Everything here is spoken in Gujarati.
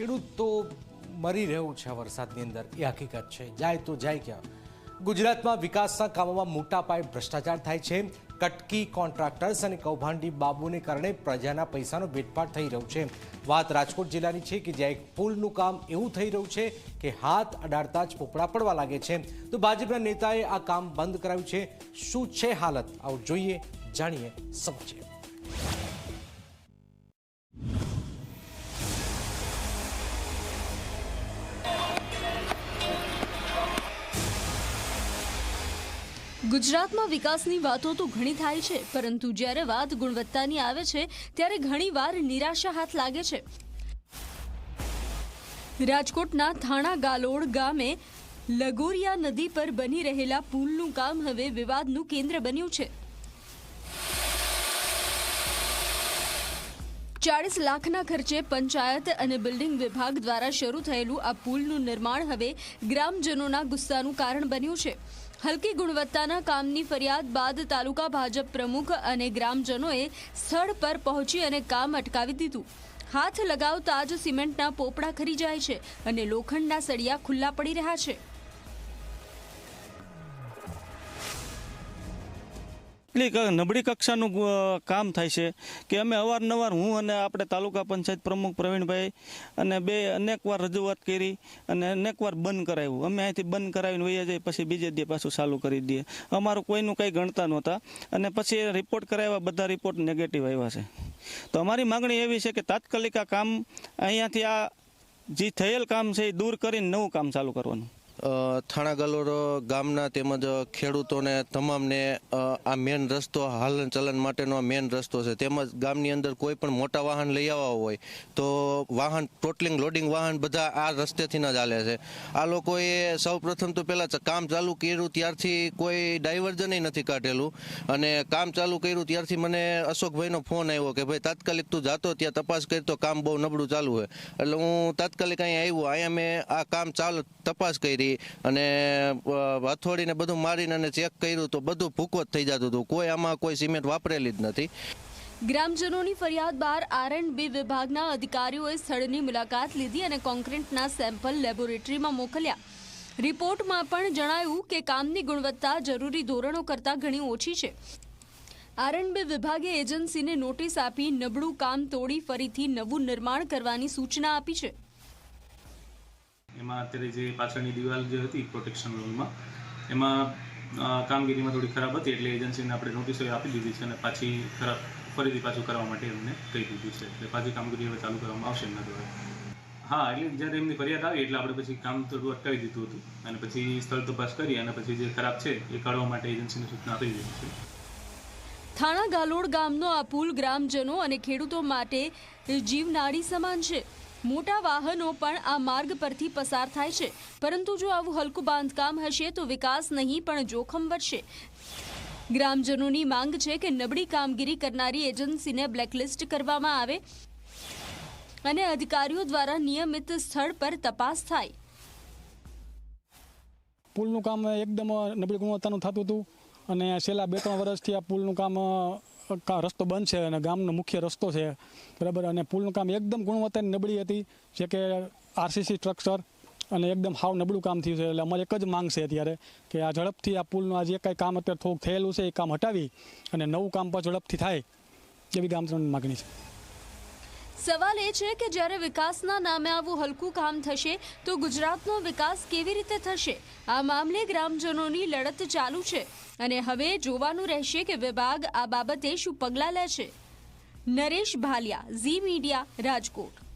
ખેડૂત તો મરી રહ્યું છે વરસાદની અંદર, એ હકીકત છે. જાય તો જાય ક્યાં? ગુજરાતમાં વિકાસના કામોમાં મોટા પાયે ભ્રષ્ટાચાર થાય છે. કટકી કોન્ટ્રાક્ટર્સ અને કૌભાંડી બાબુને કારણે પ્રજાના પૈસાનો ભેટભાટ થઈ રહ્યો છે. વાત રાજકોટ જિલ્લાની છે કે જ્યાં એક પુલનું કામ એવું થઈ રહ્યું છે કે હાથ અડાડતા જ પોપડા પડવા લાગે છે. તો ભાજપના નેતાએ આ કામ બંધ કરાવ્યું છે. શું છે હાલત? આવું જોઈએ, જાણીએ સમજીએ ગુજરાતમાં વિકાસની વાતો તો ઘણી થાય છે, પરંતુ જ્યારે વાત ગુણવત્તાની આવે છે, ત્યારે ઘણીવાર નિરાશા હાથ લાગે છે. રાજકોટના થાણા ગાલોડ ગામે લગોરિયા નદી પર બની રહેલા પુલનું કામ હવે વિવાદનું કેન્દ્ર બન્યું છે. ચાળીસ લાખના ખર્ચે પંચાયત અને બિલ્ડિંગ વિભાગ દ્વારા શરૂ થયેલું આ પુલનું નિર્માણ હવે ગ્રામજનોના ગુસ્સાનું કારણ બન્યું છે. હલકી ગુણવત્તાના કામની ફરિયાદ બાદ તાલુકા ભાજપ પ્રમુખ અને ગ્રામજનોએ સ્થળ પર પહોંચી અને કામ અટકાવી દીધું. હાથ લગાવતા જ સિમેન્ટના પોપડા ખરી જાય છે અને લોખંડના સળિયા ખુલ્લા પડી રહ્યા છે. એટલી નબળી કક્ષાનું કામ થાય છે કે અમે અવારનવાર હું અને આપણે તાલુકા પંચાયત પ્રમુખ પ્રવીણભાઈ અને બે અનેકવાર રજૂઆત કરી અને અનેકવાર બંધ કરાવ્યું. અમે અહીંથી બંધ કરાવીને વહી જઈએ, પછી બીજે દે પાછું ચાલુ કરી દઈએ. અમારું કોઈનું કંઈ ગણતા નહોતા અને પછી રિપોર્ટ કરાવ્યા, બધા રિપોર્ટ નેગેટિવ આવ્યા છે. તો અમારી માગણી એવી છે કે તાત્કાલિક આ કામ અહીંયાથી આ જે થયેલ કામ છે એ દૂર કરીને નવું કામ ચાલુ કરવાનું. થાણા ગલોર ગામના તેમજ ખેડૂતોને તમામને આ મેન રસ્તો, હાલન ચલન માટેનો આ મેન રસ્તો છે. તેમજ ગામની અંદર કોઈ પણ મોટા વાહન લઈ આવવા હોય, તો વાહન ટોટલિંગ, લોડિંગ વાહન બધા આ રસ્તેથી જ ચાલે છે. આ લોકોએ સૌપ્રથમ તો પહેલાં કામ ચાલુ કર્યું ત્યારથી કોઈ ડાયવર્ઝન નથી કાઢેલું. અને કામ ચાલુ કર્યું ત્યારથી મને અશોકભાઈનો ફોન આવ્યો કે, ભાઈ, તાત્કાલિક તું જાતો ત્યાં તપાસ કરી, તો કામ બહુ નબળું ચાલુ હોય. એટલે હું તાત્કાલિક અહીંયા આવ્યો. અહીંયા મેં આ કામ ચાલુ, તપાસ કરી. અને હથોડીને બધું મારીને અને ચેક કર્યું તો બધું ભૂકવત થઈ જતું હતું. કોઈ આમાં કોઈ સિમેન્ટ વાપરેલી જ નથી. ગ્રામજનોની ફરિયાદ બાદ આર એન્ડ બી વિભાગના અધિકારીઓએ સ્થળની મુલાકાત લીધી અને કોન્ક્રીટના સેમ્પલ લેબોરેટરીમાં મોકલ્યા. રિપોર્ટમાં પણ જણાયું કે કામની ગુણવત્તા જરૂરી ધોરણો કરતાં ઘણી ઓછી છે. આર એન્ડ બી વિભાગે એજન્સીને નોટિસ આપી નબળું કામ તોડી ફરીથી નવું નિર્માણ કરવાની સૂચના આપી છે. એમાં અત્યારે જે પાછળની દિવાલ જે હતી પ્રોટેક્શન રૂમમાં એમાં કામગીરીમાં થોડી ખરાબ હતી એટલે એજન્સીને આપણે નોટિસો આપી દીધી છે અને પાછી ખરાબ, ફરીથી પાછું કરવા માટે એમને કહી દીધું છે. એટલે પાછી કામગીરી હવે ચાલુ કરવામાં આવશે એમના દ્વારા. હા, એટલે જ્યારે એમની ફરિયાદ આવી એટલે આપણે પછી કામ થોડું અટકાવી દીધું હતું. અને પછી સ્થળ તપાસ કરી અને પછી જે ખરાબ છે એ કાઢવા માટે એજન્સીને સૂચના આપી દીધી છે. થાણા ગાલોડ ગામનો આ પુલ ગ્રામજનો અને ખેડૂતો માટે જીવનાડી સમાન છે. મોટા વાહનો પણ આ માર્ગ પરથી પસાર થાય છે. પરંતુ જો આવું હલકું બાંધકામ હશે તો વિકાસ નહીં, પણ જોખમ વધશે. ગ્રામજનોની માંગ છે કે નબળી કામગીરી કરનારી એજન્સીને બ્લેકલિસ્ટ કરવામાં આવે અને અધિકારીઓ દ્વારા નિયમિત સ્થળ પર તપાસ થાય. પુલનું કામ એકદમ નબળી ગુણવત્તાનું થતું હતું અને છેલ્લા બે ત્રણ વર્ષથી આ પુલનું કામ રસ્તો બંધ છે અને ગામનો મુખ્ય રસ્તો છે. બરાબર? અને પુલનું કામ એકદમ ગુણવત્તાની નબળી હતી, જે કે આરસીસી સ્ટ્રક્ચર અને એકદમ હાવ નબળું કામ થયું છે. એટલે અમારે એક જ માંગ છે અત્યારે, કે આ ઝડપથી આ પુલનું આ જે કાંઈ કામ અત્યારે થોડુંક થયેલું છે, એ કામ હટાવી અને નવું કામ પણ ઝડપથી થાય, એવી ગામજનોની માગણી છે. સવાલ એ છે કે જ્યારે વિકાસના નામે આવું હલકું કામ થશે, તો ગુજરાતનો વિકાસ કેવી રીતે થશે? આ મામલે ગ્રામજનોની લડત ચાલુ છે અને હવે જોવાનું રહેશે કે વિભાગ આ બાબતે શું પગલાં લે છે. નરેશ ભાલિયા, ઝી મીડિયા, રાજકોટ.